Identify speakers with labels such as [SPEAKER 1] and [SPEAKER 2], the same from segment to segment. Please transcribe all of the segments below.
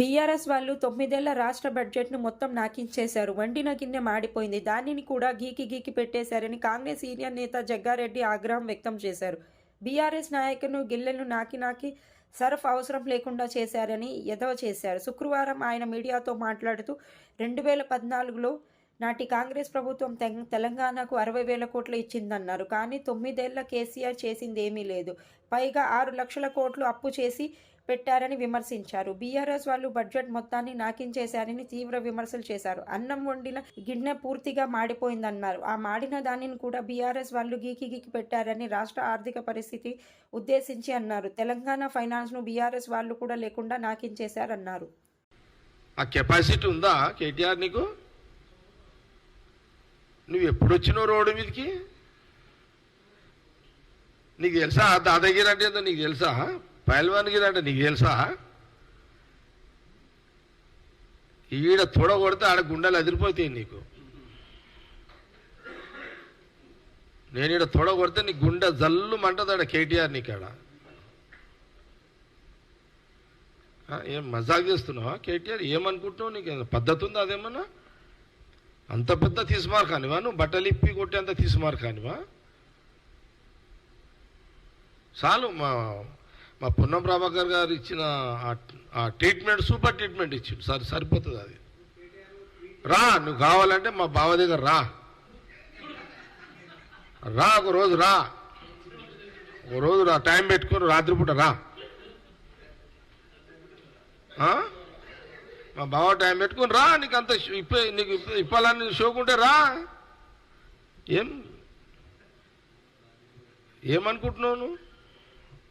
[SPEAKER 1] BRS వాళ్ళు తొమ్మిదేళ్ళ రాష్ట్ర బడ్జెట్ను మొత్తం నాకించేశారు. వండిన గిన్నె మాడిపోయింది. దానిని కూడా గీకి గీకి పెట్టేశారని కాంగ్రెస్ సీనియర్ నేత జగ్గారెడ్డి ఆగ్రహం వ్యక్తం చేశారు. బీఆర్ఎస్ నాయకును గిల్లెను నాకి నాకి సరఫ్ అవసరం లేకుండా చేశారని ఎదవ చేశారు. శుక్రవారం ఆయన మీడియాతో మాట్లాడుతూ రెండు వేల పద్నాలుగులో నాటి కాంగ్రెస్ ప్రభుత్వం తెలంగాణకు అరవై వేల కోట్లు ఇచ్చిందన్నారు. కానీ తొమ్మిదేళ్ళ కేసీఆర్ చేసింది ఏమీ లేదు. పైగా ఆరు లక్షల కోట్లు అప్పు చేసి పెట్టారని విమర్శించారు. బీఆర్ఎస్ వాళ్ళు బడ్జెట్ మొత్తాన్ని నాకించేశారని తీవ్ర విమర్శలు చేశారు. అన్నం వండిన గిన్నె పూర్తిగా మాడిపోయిందన్నారు. ఆ మాడిన దానిని కూడా బీఆర్ఎస్ వాళ్ళు గీకి గీకి పెట్టారని రాష్ట్ర ఆర్థిక పరిస్థితి ఉద్దేశించి అన్నారు. తెలంగాణ ఫైనాన్స్ను బీఆర్ఎస్ వాళ్ళు కూడా లేకుండా నాకించేశారన్నారు.
[SPEAKER 2] ఆ కెపాసిటీ ఉందా కేటీఆర్ నీకు? నువ్వు ఎప్పుడు వచ్చినావు రోడ్డు మీదకి? నీకు తెలుసా? దాదాగిరి అంటే నీకు తెలుసా? పైల్వాన్గిరి అంటే నీకు తెలుసా? ఈడ తొడ కొడితే ఆడ గుండెలు అదిరిపోతాయి నీకు. నేను ఈడ తొడ కొడితే నీ గుండె జల్లు మంటది ఆడ కేటీఆర్ నీకాడ. ఆడ ఏం మజాక్ చేస్తున్నావా కేటీఆర్? ఏమనుకుంటున్నావు నీకు? పద్ధతి ఉందా అదేమన్నా? అంత పెద్ద తీసుమార్ కానివా నువ్వు బట్టలు ఇప్పి కొట్టేంత తీసుమార్ కానివా చాలు మా మా పున్నం ప్రభాకర్ గారు ఇచ్చిన ఆ- ట్రీట్మెంట్ సూపర్ ట్రీట్మెంట్ ఇచ్చిండు. సరి సరిపోతుంది అది. రా నువ్వు కావాలంటే మా బావ దగ్గర రా. రా ఒక రోజు రా. ఒక రోజు రా టైం పెట్టుకొని రాత్రిపూట రా. మా బావ టైం పెట్టుకుని రా నీకు అంత ఇప్పే నీకు ఇప్పాలని షోకుంటే రా. ఏం? ఏమనుకుంటున్నావు నువ్వు?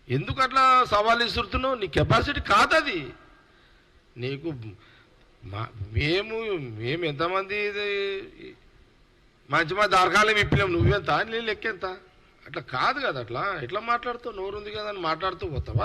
[SPEAKER 2] ఎందుకు అట్లా సవాల్ ఇస్తున్నావు నీ కెపాసిటీ కాదది. నీకు మా మేము మేము ఎంతమంది ఇది మంచి మంది దరకాలం ఇప్పలేము నువ్వెంత? నీ లెక్కెంత? అట్లా కాదు కదా అట్లా. ఎట్లా మాట్లాడుతావు? నోరుంది కదా అని మాట్లాడుతూ పోతావా?